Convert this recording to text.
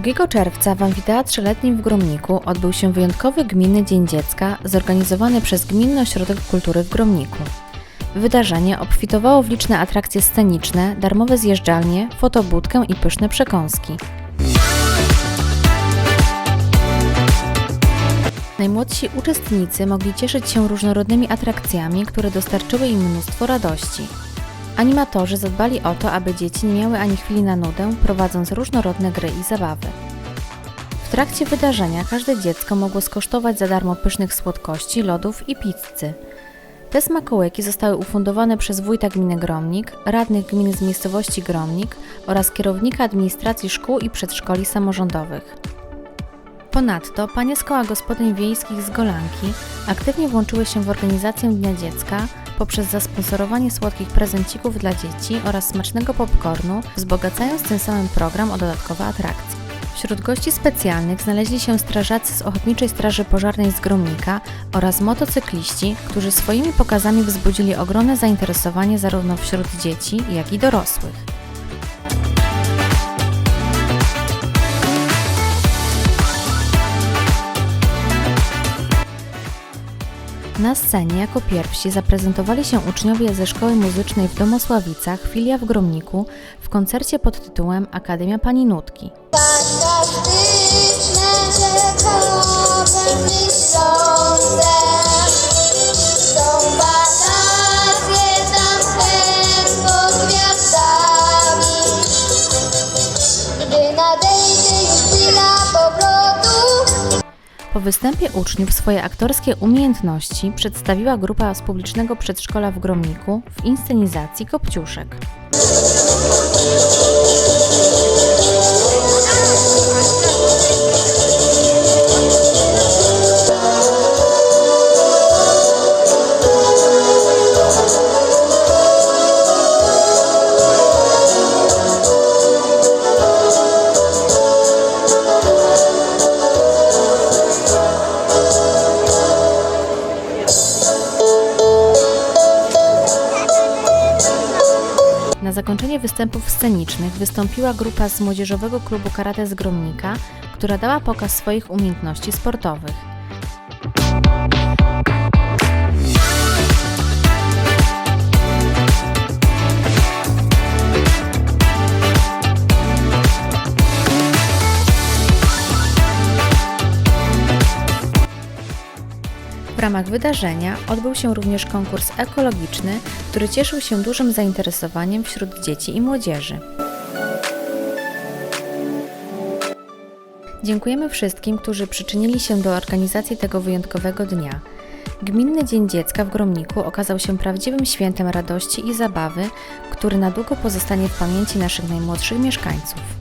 2 czerwca w Amfiteatrze Letnim w Gromniku odbył się wyjątkowy Gminny Dzień Dziecka zorganizowany przez Gminny Ośrodek Kultury w Gromniku. Wydarzenie obfitowało w liczne atrakcje sceniczne, darmowe zjeżdżalnie, fotobudkę i pyszne przekąski. Najmłodsi uczestnicy mogli cieszyć się różnorodnymi atrakcjami, które dostarczyły im mnóstwo radości. Animatorzy zadbali o to, aby dzieci nie miały ani chwili na nudę, prowadząc różnorodne gry i zabawy. W trakcie wydarzenia każde dziecko mogło skosztować za darmo pysznych słodkości, lodów i pizzy. Te smakołyki zostały ufundowane przez wójta gminy Gromnik, radnych gminy z miejscowości Gromnik oraz kierownika administracji szkół i przedszkoli samorządowych. Ponadto panie z koła gospodyń wiejskich z Golanki aktywnie włączyły się w organizację Dnia Dziecka poprzez zasponsorowanie słodkich prezencików dla dzieci oraz smacznego popcornu, wzbogacając tym samym program o dodatkowe atrakcje. Wśród gości specjalnych znaleźli się strażacy z Ochotniczej Straży Pożarnej z Gromnika oraz motocykliści, którzy swoimi pokazami wzbudzili ogromne zainteresowanie zarówno wśród dzieci, jak i dorosłych. Na scenie jako pierwsi zaprezentowali się uczniowie ze Szkoły Muzycznej w Domosławicach, filia w Gromniku, w koncercie pod tytułem Akademia Pani Nutki. Po występie uczniów swoje aktorskie umiejętności przedstawiła grupa z publicznego przedszkola w Gromniku w inscenizacji Kopciuszek. Zakończenie występów scenicznych wystąpiła grupa z Młodzieżowego Klubu Karate z Gromnika, która dała pokaz swoich umiejętności sportowych. Ramach wydarzenia odbył się również konkurs ekologiczny, który cieszył się dużym zainteresowaniem wśród dzieci i młodzieży. Dziękujemy wszystkim, którzy przyczynili się do organizacji tego wyjątkowego dnia. Gminny Dzień Dziecka w Gromniku okazał się prawdziwym świętem radości i zabawy, który na długo pozostanie w pamięci naszych najmłodszych mieszkańców.